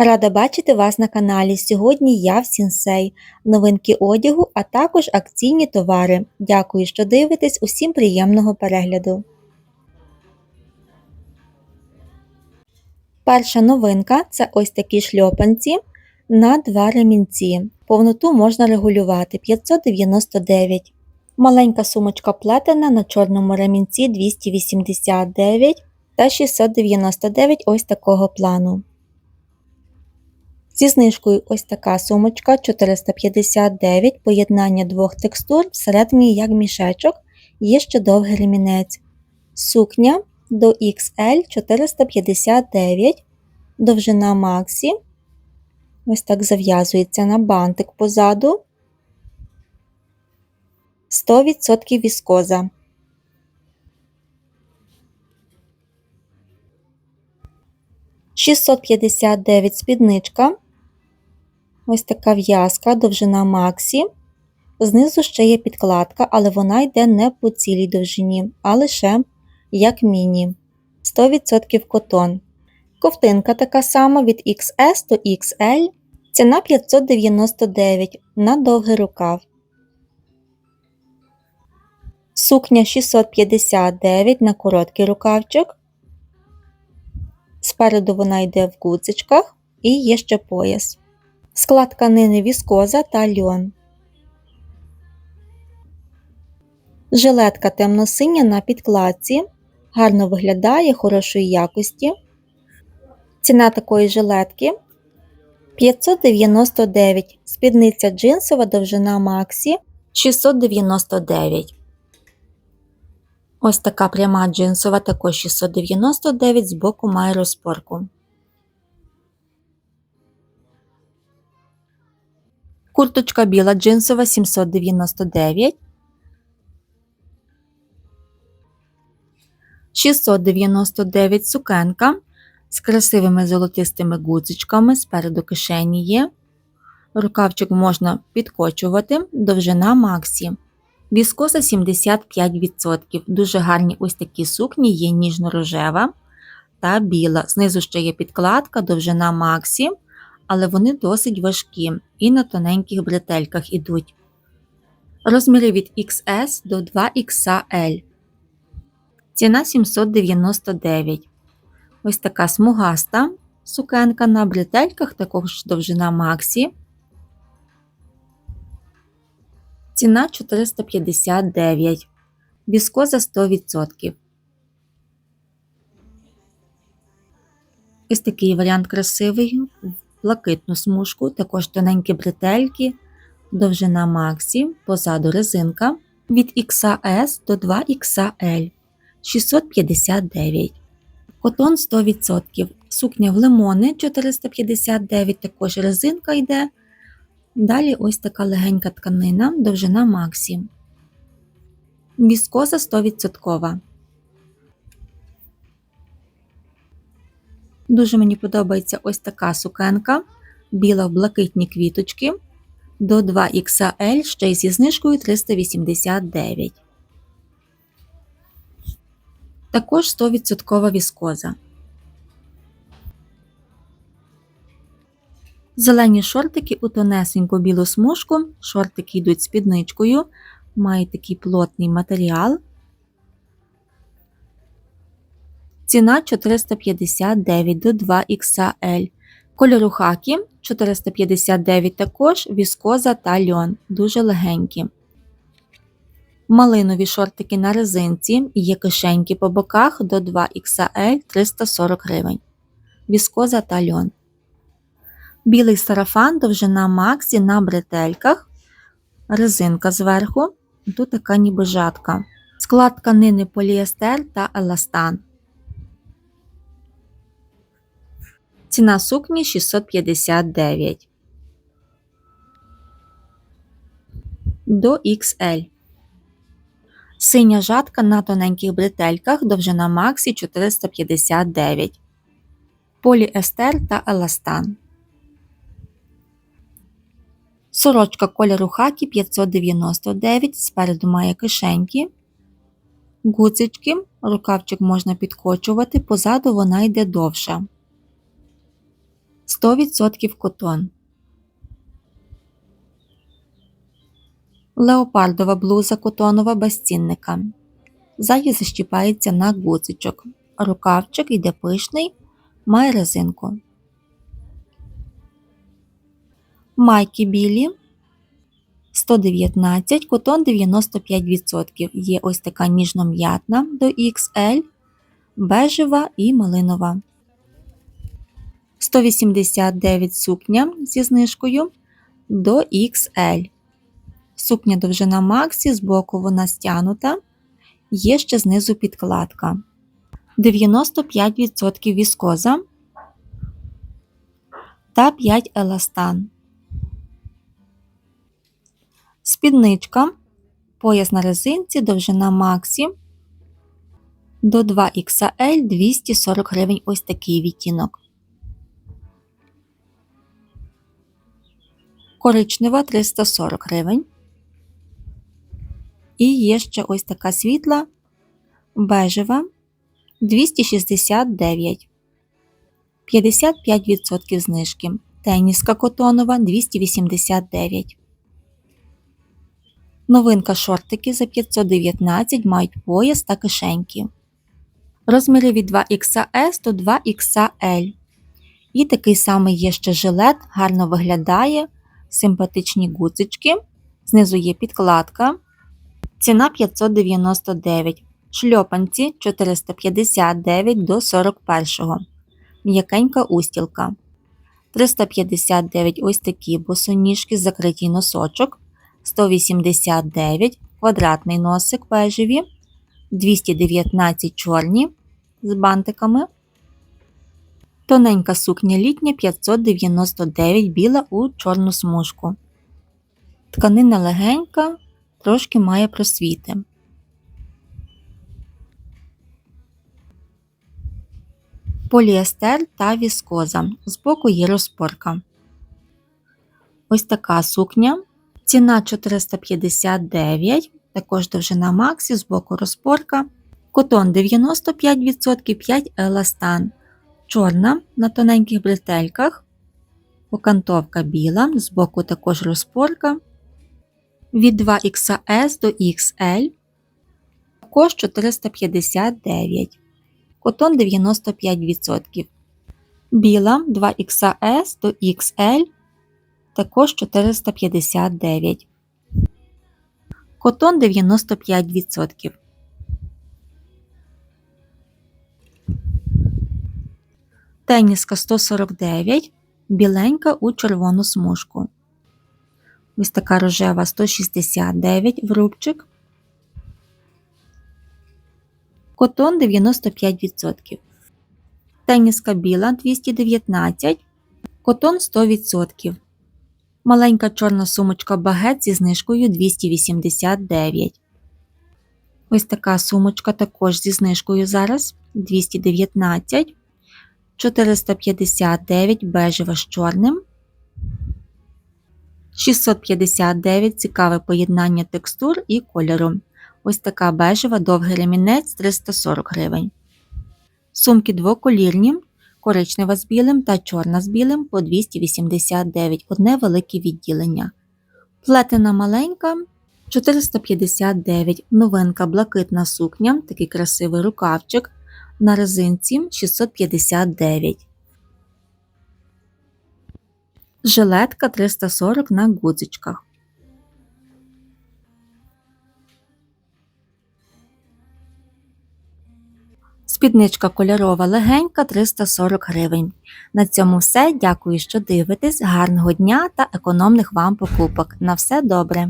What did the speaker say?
Рада бачити вас на каналі. Сьогодні я в Сінсей. Новинки одягу, а також акційні товари. Дякую, що дивитесь. Усім приємного перегляду. Перша новинка це ось такі шльопанці на два ремінці. Повноту можна регулювати 599. Маленька сумочка плетена на чорному ремінці 289 та 699 ось такого плану. Зі знижкою ось така сумочка 459, поєднання двох текстур, всередині як мішечок, є ще довгий ремінець. Сукня до XL 459, довжина Максі. Ось так зав'язується на бантик позаду. 100% віскоза. Шістсот п'ятдесят дев'ять спідничка. Ось така в'язка, довжина Максі. Знизу ще є підкладка, але вона йде не по цілій довжині, а лише як міні. 100% котон. Ковтинка така сама від XS до XL. Ціна 599 на довгий рукав. Сукня 659 на короткий рукавчик. Спереду вона йде в гудзичках і є ще пояс. Склад тканини віскоза та льон. Жилетка темно-синя на підкладці. Гарно виглядає хорошої якості. Ціна такої жилетки 599. Спідниця джинсова довжина Максі 699. Ось така пряма джинсова, також 699 з боку має розпорку. Курточка біла джинсова 799. 699 сукенка з красивими золотистими гудзичками, спереду кишені є. Рукавчик можна підкочувати, довжина Максі. Віскоза 75%. Дуже гарні ось такі сукні, є ніжно-рожева та біла. Знизу ще є підкладка, довжина Максі, але вони досить важкі і на тоненьких бретельках ідуть. Розміри від XS до 2XL. Ціна 799. Ось така смугаста сукенка на бретельках, також довжина Максі. Ціна 459. Віскоза 100%. Ось такий варіант красивий. Блакитну смужку, також тоненькі бретельки, довжина Максі, позаду резинка від XS до 2XL 659. Котон 100%. Сукня в лимони 459, також резинка йде. Далі ось така легенька тканина, довжина Максі. Віскоза 100%. Дуже мені подобається ось така сукенка, біла в блакитні квіточки до 2XL ще й зі знижкою 389. Також 100% віскоза. Зелені шортики у тонесеньку білу смужку. Шортики йдуть з підничкою, мають такий плотний матеріал. Ціна 459 до 2XL. Кольору хакі 459 також, віскоза та льон. Дуже легенькі. Малинові шортики на резинці, є кишеньки по боках до 2XL 340 гривень. Віскоза та льон. Білий сарафан, довжина Максі на бретельках. Резинка зверху. Тут така ніби жатка. Склад тканини поліестер та еластан. Ціна сукні 659. До XL. Синя жатка на тоненьких бретельках, довжина Максі 459. Поліестер та еластан. Сорочка кольору хакі 599, спереду має кишеньки. Гудзички, рукавчик можна підкочувати, позаду вона йде довша. 100% котон. Леопардова блуза котонова без цінника. Ззаді защіпається на гудзичок. Рукавчик іде пишний, має резинку. Майки білі 119, котон 95%. Є ось така ніжно-м'ятна до XL, бежева і малинова. 189 сукня зі знижкою до XL. Сукня довжина Максі, збоку вона стянута, є ще знизу підкладка. 95% віскоза та 5 еластан. Спідничка, пояс на резинці, довжина Максі до 2XL 240 гривень ось такий відтінок. Коричнева 340 гривень. І є ще ось така світла бежева 269. 55% знижки. Теніска котонова 289. Новинка шортики за 519 мають пояс та кишеньки. Розміри від 2XS до 2XL. І такий самий є ще жилет, гарно виглядає, симпатичні гудзички. Знизу є підкладка. Ціна 599. Шльопанці 459 до 41. М'якенька устілка. 359 ось такі босоніжки, закритий носочок. 189 квадратний носик бежеві, 219 чорні з бантиками. Тоненька сукня літня 599 біла у чорну смужку. Тканина легенька, трошки має просвіти. Поліестер та віскоза. Збоку є розпорка. Ось така сукня. Ціна 459, також довжина Максі, збоку розпорка. Котон 95%, 5 еластан. Чорна на тоненьких бретельках. Окантовка біла, збоку також розпорка. Від 2XS до XL. Також 459. Котон 95%. Біла 2XS до XL також 459. Котон 95%. Теніска 149, біленька у червону смужку. Ось така рожева 169 в рубчик. Котон 95%. Теніска біла 219, котон 100%. Маленька чорна сумочка багет зі знижкою 289. Ось така сумочка також зі знижкою зараз 219, 459 бежева з чорним. 659 цікаве поєднання текстур і кольору. Ось така бежева довгий ремінець 340 гривень. Сумки двоколірні коричнева з білим та чорна з білим по 289 одне велике відділення. Плетена маленька 459 новинка блакитна сукня, такий красивий рукавчик на резинці 659. Жилетка 340 на гудзичках. Спідничка кольорова легенька 340 гривень. На цьому все. Дякую, що дивитесь. Гарного дня та економних вам покупок. На все добре!